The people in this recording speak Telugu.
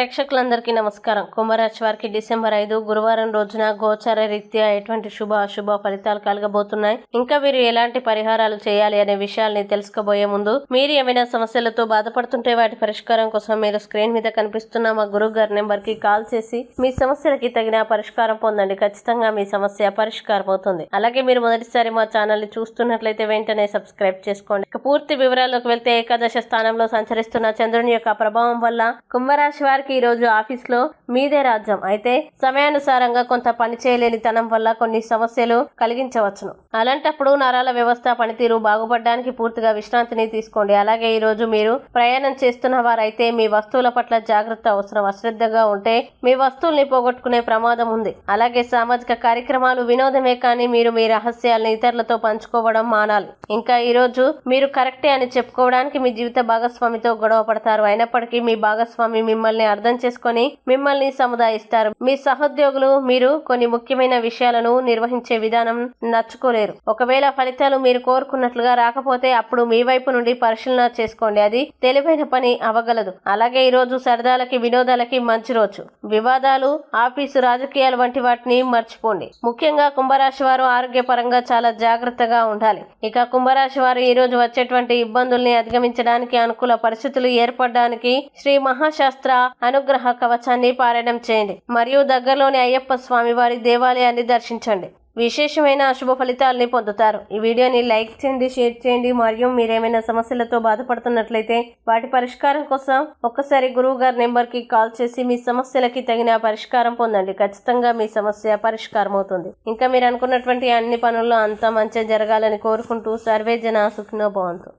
ప్రేక్షకులందరికీ నమస్కారం. కుంభరాశి వారికి డిసెంబర్ ఐదు గురువారం రోజున గోచర రీత్యా ఎటువంటి శుభ అశుభ ఫలితాలు కలగబోతున్నాయి? ఇంకా వీరు ఎలాంటి పరిహారాలు చేయాలి అనే విషయాల్ని తెలుసుకోబోయే ముందు మీరు ఏమైనా సమస్యలతో బాధపడుతుంటే వాటి పరిష్కారం కోసం మీరు స్క్రీన్ మీద కనిపిస్తున్న మా గురువు గారి నెంబర్కి కాల్ చేసి మీ సమస్యలకి తగిన పరిష్కారం పొందండి. ఖచ్చితంగా మీ సమస్య పరిష్కారం అవుతుంది. అలాగే మీరు మొదటిసారి మా ఛానల్ చూస్తున్నట్లయితే వెంటనే సబ్స్క్రైబ్ చేసుకోండి. పూర్తి వివరాల్లోకి వెళ్తే ఏకాదశ స్థానంలో సంచరిస్తున్న చంద్రుని యొక్క ప్రభావం వల్ల కుంభరాశి వారికి ఈ రోజు ఆఫీస్లో మీదే రాజ్యం. అయితే సమయానుసారంగా కొంత పని చేయలేనితనం వల్ల కొన్ని సమస్యలు కలిగించవచ్చును. అలాంటప్పుడు నరాల వ్యవస్థ పనితీరు బాగుపడడానికి పూర్తిగా విశ్రాంతిని తీసుకోండి. అలాగే ఈ రోజు మీరు ప్రయాణం చేస్తున్న వారైతే మీ వస్తువుల పట్ల జాగ్రత్త అవసరం. అశ్రద్ధగా ఉంటే మీ వస్తువుల్ని పోగొట్టుకునే ప్రమాదం ఉంది. అలాగే సామాజిక కార్యక్రమాలు వినోదమే కానీ మీరు మీ రహస్యాలను ఇతరులతో పంచుకోవడం మానాలి. ఇంకా ఈ రోజు మీరు కరెక్టే అని చెప్పుకోవడానికి మీ జీవిత భాగస్వామితో గొడవ పడతారు. అయినప్పటికీ మీ భాగస్వామి మిమ్మల్ని అర్థం చేసుకొని మిమ్మల్ని సముదాయిస్తారు. మీ సహోద్యోగులు మీరు కొన్ని ముఖ్యమైన విషయాలను నిర్వహించే విధానం నచ్చుకోలేరు. ఒకవేళ ఫలితాలు మీరు కోరుకున్నట్లుగా రాకపోతే అప్పుడు మీ వైపు నుండి పరిశీలన చేసుకోండి. అది తెలివైన పని అవగలదు. అలాగే ఈ రోజు సరదాలకి వినోదాలకి మంచి రోజు. వివాదాలు ఆఫీసు రాజకీయాలు వంటి వాటిని మర్చిపోండి. ముఖ్యంగా కుంభరాశి వారు ఆరోగ్యపరంగా చాలా జాగ్రత్తగా ఉండాలి. ఇక కుంభరాశి వారు ఈ రోజు వచ్చేటువంటి ఇబ్బందుల్ని అధిగమించడానికి అనుకూల పరిస్థితులు ఏర్పడడానికి శ్రీ మహాశాస్త్ర అనుగ్రహ కవచాన్ని పారాయణం చేయండి. మరియు దగ్గరలోని అయ్యప్ప స్వామి వారి దేవాలయాన్ని దర్శించండి. విశేషమైన అశుభ ఫలితాలని పొందుతారు. ఈ వీడియోని లైక్ చేయండి షేర్ చేయండి. మరియు మీరేమైనా సమస్యలతో బాధపడుతున్నట్లయితే వాటి పరిష్కారం కోసం ఒక్కసారి గురువు గారి నెంబర్కి కాల్ చేసి మీ సమస్యలకి తగిన పరిష్కారం పొందండి. ఖచ్చితంగా మీ సమస్య పరిష్కారం అవుతుంది. ఇంకా మీరు అనుకున్నటువంటి అన్ని పనుల్లో అంతా మంచిగా జరగాలని కోరుకుంటూ సర్వే జన సుఖినో భవంతు.